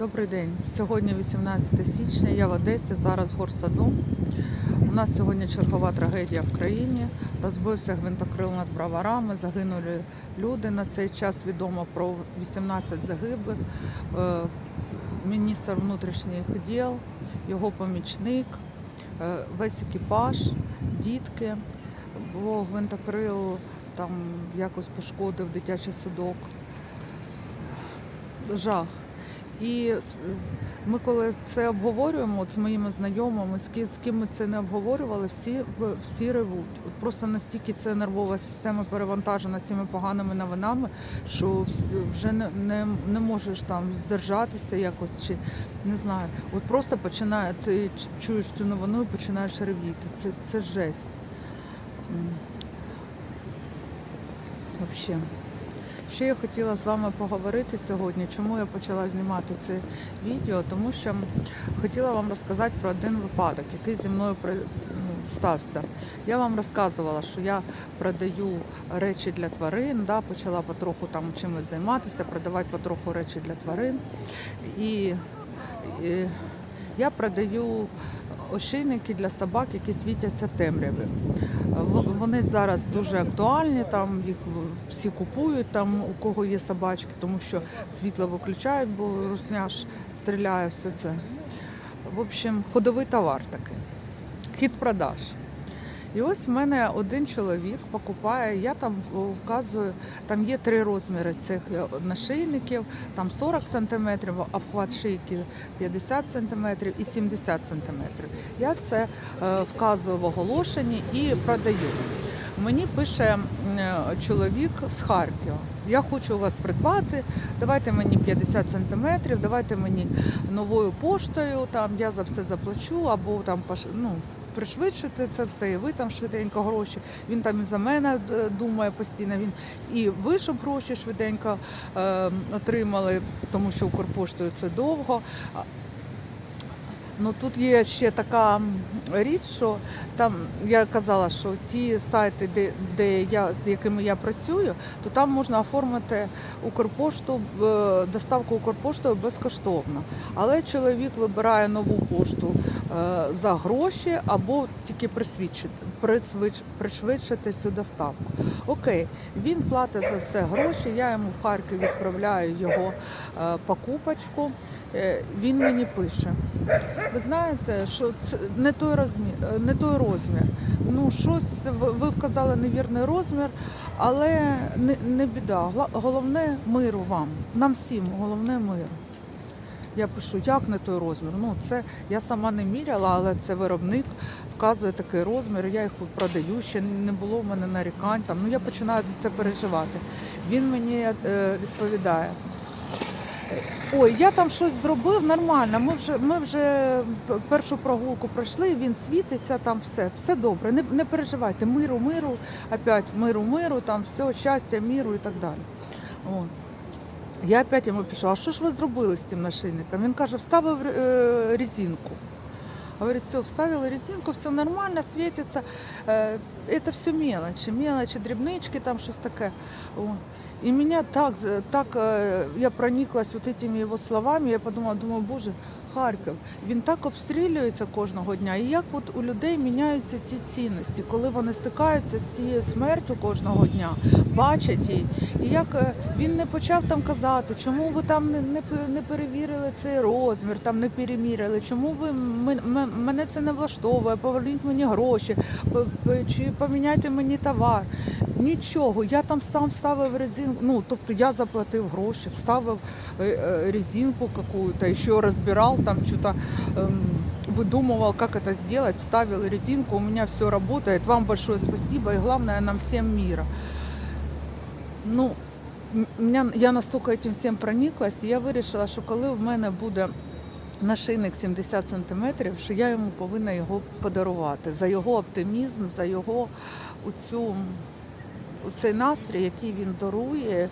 Добрий день. Сьогодні 18 січня. Я в Одесі, зараз в Горсаду. У нас сьогодні чергова трагедія в країні. Розбився гвинтокрил над броварами, загинули люди. На цей час відомо про 18 загиблих. Е, Міністр внутрішніх діл, його помічник, е, весь екіпаж, дітки. Бо гвинтокрил там якось пошкодив дитячий садок. Жах. І ми коли це обговорюємо от з моїми знайомими, з ки- з ким ми це не обговорювали, всі, всі ревуть. От просто настільки це нервова система перевантажена цими поганими новинами, що вже не, не, не можеш там здержатися якось чи не знаю. От просто починає, ти чуєш цю новину і починаєш ревіти. Це, це жесть. М. Ще я хотіла з вами поговорити сьогодні, чому я почала знімати це відео, тому що хотіла вам розказати про один випадок, який зі мною ну, стався. Я вам розказувала, що я продаю речі для тварин, да, почала потроху там чимось займатися, продавати потроху речі для тварин. І, і я продаю ошейники для собак, які світяться в темряві. Вони зараз дуже актуальні, там їх всі купують, там у кого є собачки, тому що світло виключають, бо русняш стріляє все це. В общем, ходовий товар такий. Хід продаж. І ось в мене один чоловік покупає, я там вказую, там є три розміри цих е, нашийників, там 40 см, обхват шийки 50 см і 70 см. Я це е, вказую в оголошенні і продаю. Мені пише е, чоловік з Харкова. Я хочу у вас придбати, давайте мені 50 сантиметрів, давайте мені новою поштою, там я за все заплачу, або там ну, пришвидшити це все, і ви там швиденько гроші. Він там і за мене е, думає постійно. Він і ви, щоб гроші швиденько е, отримали, тому що Укрпоштою це довго. Ну тут є ще така річ, що там я казала, що ті сайти, де, де я з якими я працюю, то там можна оформити Укрпошту е, доставку Укрпоштою безкоштовно. Але чоловік вибирає нову пошту е, за гроші або тільки присвідчити, пришвидшити цю доставку. Окей, він платить за все гроші. Я йому в Харків відправляю його е, покупочку. Е, Він мені пише. Ви знаєте, що це не той розмір, не той розмір. Ну, щось ви ви вказали невірний розмір, але не, не біда. Головне миру вам. Нам всім головне миру. Я пишу, як не той розмір. Ну, це я сама не міряла, але це виробник вказує такий розмір. Я їх продаю, ще не було в мене нарікань. Там. Ну я починаю за це переживати. Він мені е, відповідає. Ой, я там щось зробив нормально. Ми вже ми вже першу прогулку пройшли. Він світиться, там все, все добре. Не, не переживайте. Миру, миру, опять миру, миру, там все, щастя, міру і так далі. О. Я опять йому пишу, а що ж ви зробили з цим нашийником? Він каже, вставив е, резинку. Говорит, все, вставила резинку, все нормально, светится. Э, Это все мелочи, мелочи, дрібнички, там щось таке. О. И меня так, за- так э, я прониклась вот этими его словами, я подумала, думаю, боже, Харків, він так обстрілюється кожного дня. І як от у людей міняються ці цінності, коли вони стикаються з цією смертю кожного дня, бачать її. І як е, він не почав там казати, чому ви там не, не, не перевірили цей розмір, там не переміряли, чому ви мен- мен- мене це не влаштовує, поверніть мені гроші, чи поміняйте мені товар. Нічого, я там сам ставив резинку. Ну, тобто я заплатив гроші, вставив э, э, резинку какую-то, еще разбирал, там что-то эм, выдумывал, как это сделать, вставил резинку, у меня все работает. Вам большое спасибо и главное нам всем мира. Ну, м- меня, я настолько этим всем прониклась, і я вирішила, що коли в мене буде нашийник 70 сантиметрів, що я йому повинна його подарувати за його оптимізм, за його оцю, цей настрій, який він дарує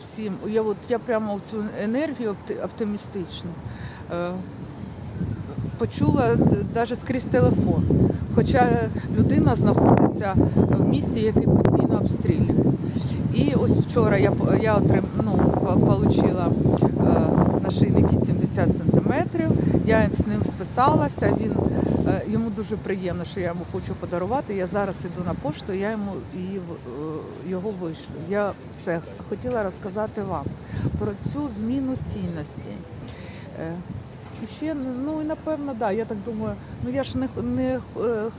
всім. Я, от, я прямо цю енергію опти- оптимістичну е, почула навіть скрізь телефон. Хоча людина знаходиться в місті, який постійно обстрілює. І ось вчора я, я отрим, ну, получила е, нашийники 70 сантиметрів. Я з ним списалася. Він е, йому дуже приємно, що я йому хочу подарувати. Я зараз іду на пошту, я йому її, е, його вишлю. Я це хотіла розказати вам про цю зміну цінностей. Е, І ще, ну і напевно, да, я так думаю, ну я ж не, не е,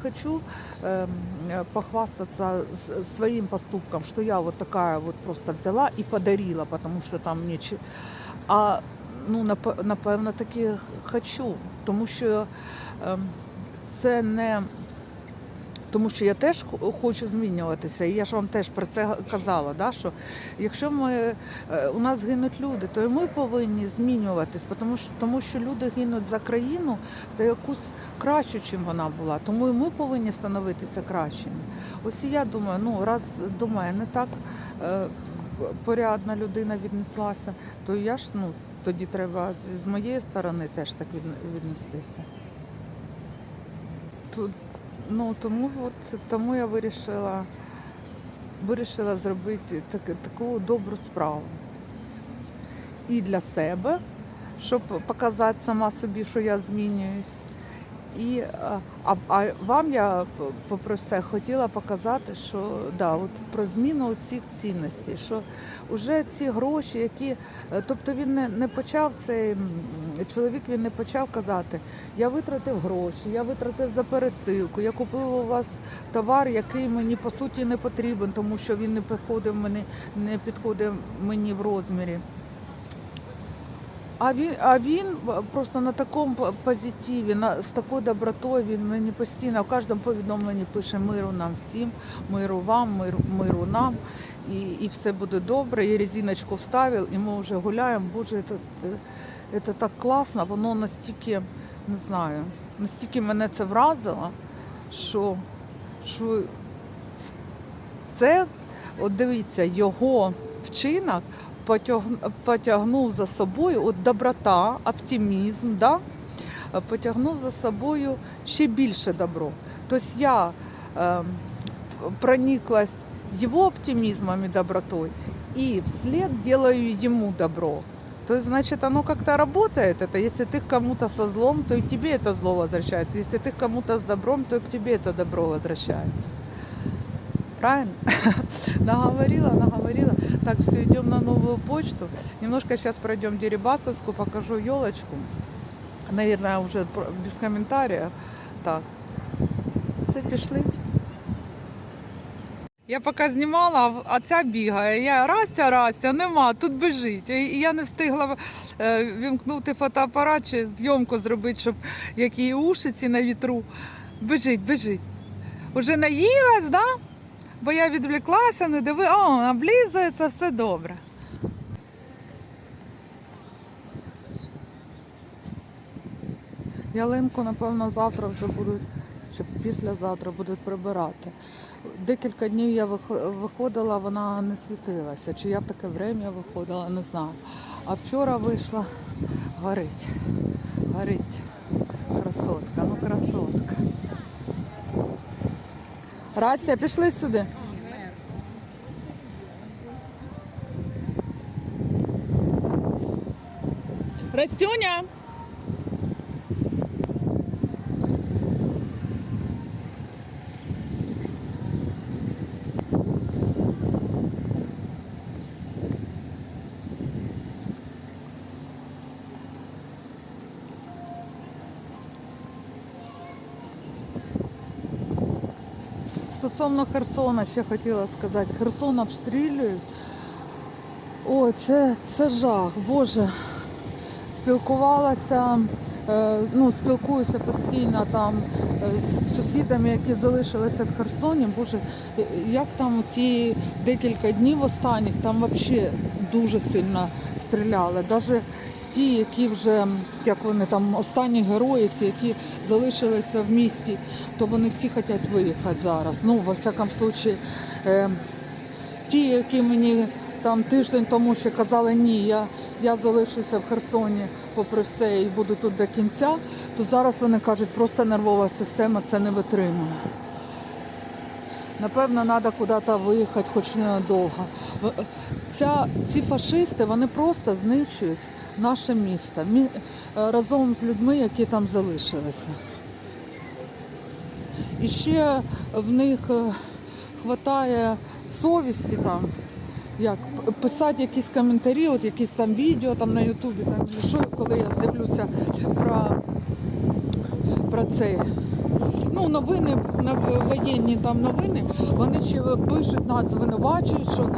хочу е, м, е, похвастаться своим поступком, что я вот такая вот просто взяла и подарила, потому что там нічого. А ну, напевно, таки хочу, тому що ем, це не. Тому що я теж хочу змінюватися, і я ж вам теж про це казала, да, що якщо ми, е, у нас гинуть люди, то і ми повинні змінюватись, тому що, тому що люди гинуть за країну, за якусь кращу, чим вона була. Тому і ми повинні становитися кращими. Ось і я думаю, ну раз до мене так е, порядна людина віднеслася, то я ж ну тоді треба з моєї сторони теж так віднестися. Тут, ну тому от тому я вирішила, вирішила зробити так, таку добру справу. І для себе, щоб показати сама собі, що я змінююсь. І, а, а, вам я попри все хотіла показати, що да, от про зміну цих цінностей, що вже ці гроші, які, е, тобто він не, не почав цей чоловік, він не почав казати, я витратив гроші, я витратив за пересилку, я купив у вас товар, який мені по суті не потрібен, тому що він не підходив мені, не підходив мені в розмірі. А він, а він просто на такому позитиві, на, з такою добротою він мені постійно в кожному повідомленні пише миру нам всім, миру вам, миру, миру нам, і, і все буде добре. І резиночку вставив, і ми вже гуляємо. Боже, це, це, так класно, воно настільки, не знаю, настільки мене це вразило, що, що це, от дивіться, його вчинок потягнув за собою от доброта, оптимізм, да? е, потягнув за собою ще більше добро. Тобто я е, прониклась его оптимизмом и добротой, и вслед делаю ему добро. То есть, значит, оно как-то работает. Это если ты кому-то со злом, то и тебе это зло возвращается. Если ты кому-то с добром, то и к тебе это добро возвращается. Правильно? наговорила, наговорила. Так, все, идем на новую почту. Немножко сейчас пройдем Дерибасовскую, покажу елочку. Наверное, уже без комментариев. Так, все, пішли. Я поки знімала, а ця бігає. Я Растя, Растя, нема, тут біжить. І я не встигла е, вімкнути фотоапарат чи зйомку зробити, щоб як її уші ці на вітру. Біжить, біжить. Уже наїлась, да? Бо я відвлеклася, не диви, о, облізується, все добре. Ялинку, напевно, завтра вже будуть, чи післязавтра будуть прибирати. Декілька днів я виходила, вона не світилася. Чи я в таке время виходила, не знаю. А вчора вийшла, горить. Горить. Красотка, ну красотка. Растя, пішли сюди. Растюня! Стосовно Херсона ще хотіла сказати. Херсон обстрілюють. Ой, це, це жах, Боже. Спілкувалася, е, ну, спілкуюся постійно там е, з сусідами, які залишилися в Херсоні. Боже, е, як там ці декілька днів останніх, там взагалі дуже сильно стріляли. Навіть ті, які вже, як вони там, останні герої, ці, які залишилися в місті, то вони всі хочуть виїхати зараз. Ну, во всякому случае, е, ті, які мені там тиждень тому ще казали, ні, я, я залишуся в Херсоні попри все і буду тут до кінця, то зараз вони кажуть, просто нервова система це не витримує. Напевно, треба куди-то виїхати, хоч ненадовго. Ця, ці фашисти вони просто знищують наше місто мі- е, разом з людьми, які там залишилися. І ще в них е, хватає совісті там, як писати якісь коментарі, от якісь там відео там на Ютубі, там що, коли я дивлюся про, про це. Ну, новини воєнні там новини, вони ще пишуть нас, звинувачують, що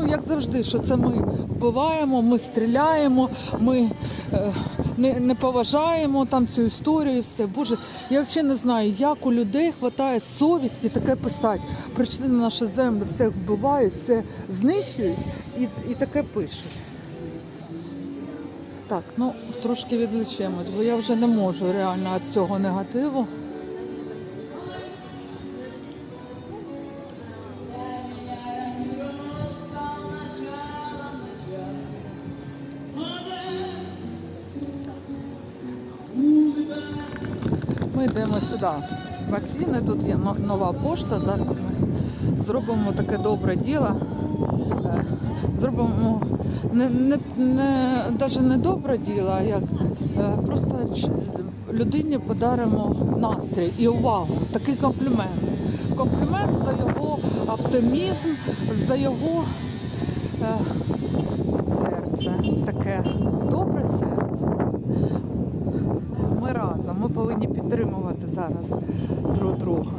ну як завжди, що це ми вбиваємо, ми стріляємо, ми е, не, не поважаємо там цю історію. все. Боже, я взагалі не знаю, як у людей вистачає совісті таке писати. Прийшли на нашу землю, все вбивають, все знищують і, і таке пишуть. Так, ну трошки відлічемось, бо я вже не можу реально від цього негативу. Сюди. В тут є нова пошта. Зараз ми зробимо таке добре діло. Е, Зробимо не, не, не, навіть не добре діло, а як е, просто людині подаримо настрій і увагу. Такий комплімент. Комплімент за його оптимізм, за його е, серце. Таке добре серце. Ми разом, ми повинні підтримувати зараз друг друга.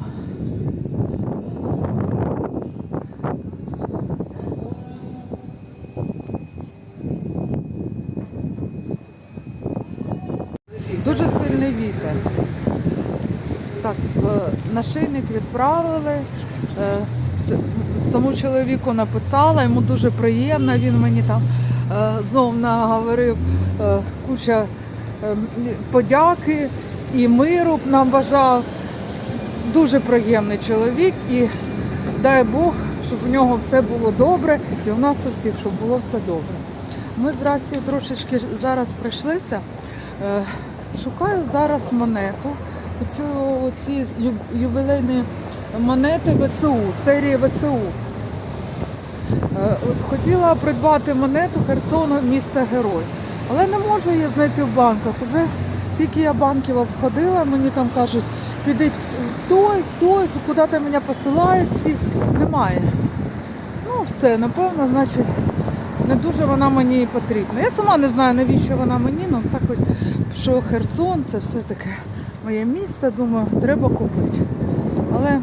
Дуже сильний вітер. Так, е, нашийник відправили. е, Тому чоловіку написала, йому дуже приємно, він мені там е, знов наговорив куча подяки і миру нам бажав. Дуже приємний чоловік і дай Бог, щоб у нього все було добре, і у нас у всіх, щоб було все добре. Ми з Растю трошечки зараз прийшлися. Е, Шукаю зараз монету. Оцю, ці ювілейні монети ВСУ, серії ВСУ. Е, Хотіла придбати монету Херсону міста Герой, але не можу її знайти в банках. Уже скільки я банків обходила, мені там кажуть, підіть в той, в той, то куди ти мене посилають, всі немає. Ну все, напевно, значить, не дуже вона мені і потрібна. Я сама не знаю, навіщо вона мені, ну так от, що Херсон, це все таке моє місто, думаю, треба купити. Але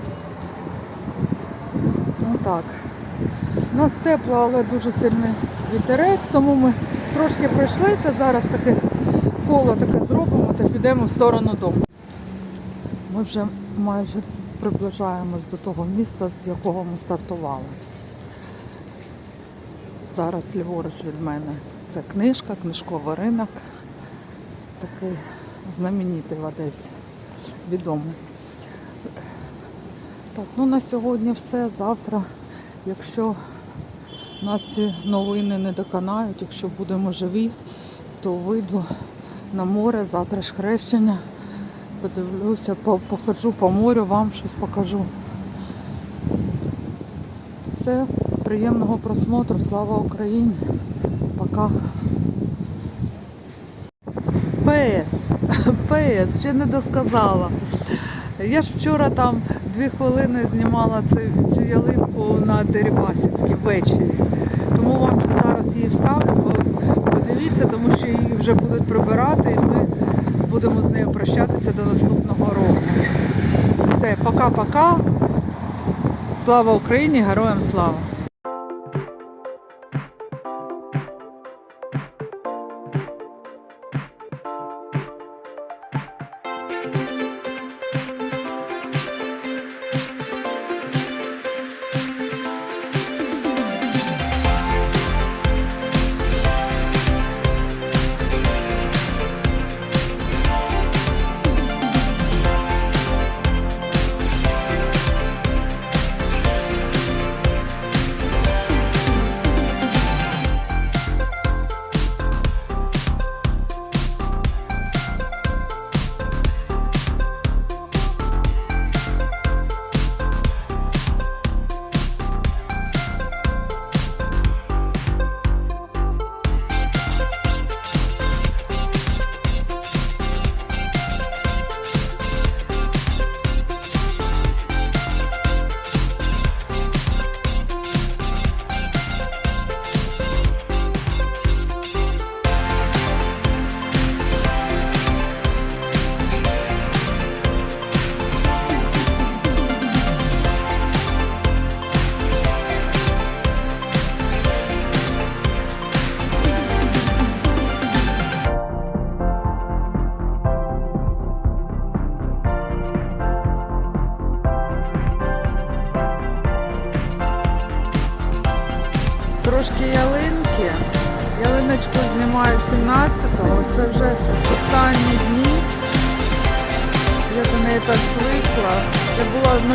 ну так. У нас тепло, але дуже сильний вітерець, тому ми трошки пройшлися. Зараз таке коло таке зробимо та підемо в сторону дому. Ми вже майже приближаємось до того міста, з якого ми стартували. Зараз ліворуч від мене це книжка, книжковий ринок. Такий знаменитий в Одесі, відомий. Так, ну на сьогодні все. Завтра, якщо нас ці новини не доконають, якщо будемо живі, то вийду на море, завтра ж хрещення. Подивлюся, походжу по морю, вам щось покажу. Все, приємного просмотру, слава Україні. Пока. ПС. ПС, ще не досказала. Я ж вчора там дві хвилини знімала цю, ялинку на Дерибасівській ввечері. Тому вам зараз її вставлю. Подивіться, тому що її вже будуть прибирати і ми будемо з нею прощатися до наступного року. Все, пока-пока. Слава Україні, героям слава!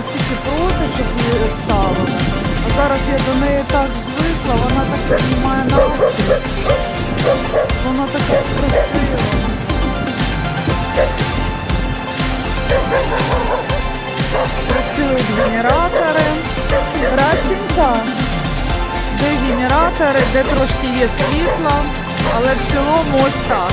настільки проти щоб її розставили. А зараз я до неї так звикла, вона так піднімає на руки. Вона така красива. Працюють генератори. Графінка. Де генератори, де трошки є світло, але в цілому ось так.